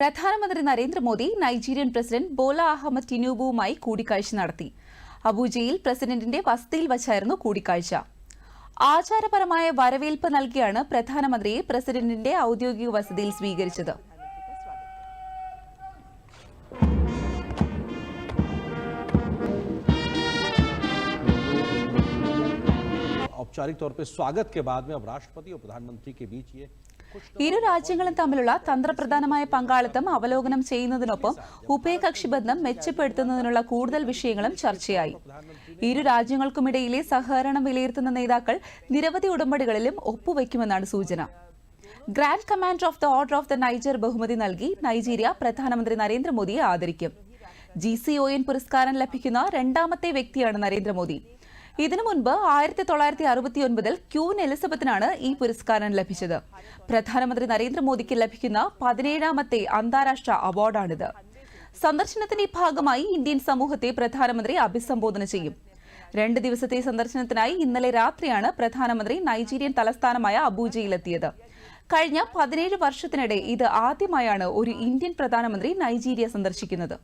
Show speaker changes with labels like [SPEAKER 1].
[SPEAKER 1] പ്രധാനമന്ത്രി Narendra Modi Nigerian president Bola Ahmed ടിനൂബുവുമായി കൂടിക്കാഴ്ച നടത്തി അബൂജയിൽ പ്രസിഡന്റിന്റെ വസതിയിൽ വച്ചായിരുന്നു കൂടിക്കാഴ്ച ആചാരപരമായ വരവേൽപ്പ് നൽകിയാണ് പ്രധാനമന്ത്രിയെ പ്രസിഡന്റിന്റെ ഔദ്യോഗിക വസതിയിൽ സ്വീകരിച്ചത്
[SPEAKER 2] औपचारिक तौर पे स्वागत के बाद में अब राष्ट्रपति और प्रधानमंत्री के बीच ये
[SPEAKER 1] ഇരു രാജ്യങ്ങളും തമ്മിലുള്ള തന്ത്രപ്രധാനമായ പങ്കാളിത്തം അവലോകനം ചെയ്യുന്നതിനൊപ്പം ഉഭയകക്ഷി ബന്ധം മെച്ചപ്പെടുത്തുന്നതിനുള്ള കൂടുതൽ വിഷയങ്ങളും ചർച്ചയായി. ഇരു രാജ്യങ്ങൾക്കുമിടയിലെ സഹകരണം വിലയിരുത്തുന്ന നേതാക്കൾ നിരവധി ഉടമ്പടികളിലും ഒപ്പുവയ്ക്കുമെന്നാണ് സൂചന. Grand commander of the order of the Niger ബഹുമതി നൽകി നൈജീരിയ പ്രധാനമന്ത്രി നരേന്ദ്രമോദിയെ ആദരിക്കും. ജി സി ഒ എൻ പുരസ്കാരം ലഭിക്കുന്ന രണ്ടാമത്തെ വ്യക്തിയാണ് നരേന്ദ്രമോദി. ഇതിനു മുൻപ് ആയിരത്തി തൊള്ളായിരത്തി അറുപത്തി ഒൻപതിൽ ക്യൂൻ എലിസബത്തിനാണ് ഈ പുരസ്കാരം ലഭിച്ചത്. പ്രധാനമന്ത്രി നരേന്ദ്രമോദിക്ക് ലഭിക്കുന്ന പതിനേഴാമത്തെ അന്താരാഷ്ട്ര അവാർഡാണിത്. സന്ദർശനത്തിന്റെ ഭാഗമായി ഇന്ത്യൻ സമൂഹത്തെ പ്രധാനമന്ത്രി അഭിസംബോധന ചെയ്യും. രണ്ട് ദിവസത്തെ സന്ദർശനത്തിനായി ഇന്നലെ രാത്രിയാണ് പ്രധാനമന്ത്രി നൈജീരിയൻ തലസ്ഥാനമായ അബൂജയിലെത്തിയത്. കഴിഞ്ഞ പതിനേഴ് വർഷത്തിനിടെ ഇത് ആദ്യമായാണ് ഒരു ഇന്ത്യൻ പ്രധാനമന്ത്രി നൈജീരിയ സന്ദർശിക്കുന്നത്.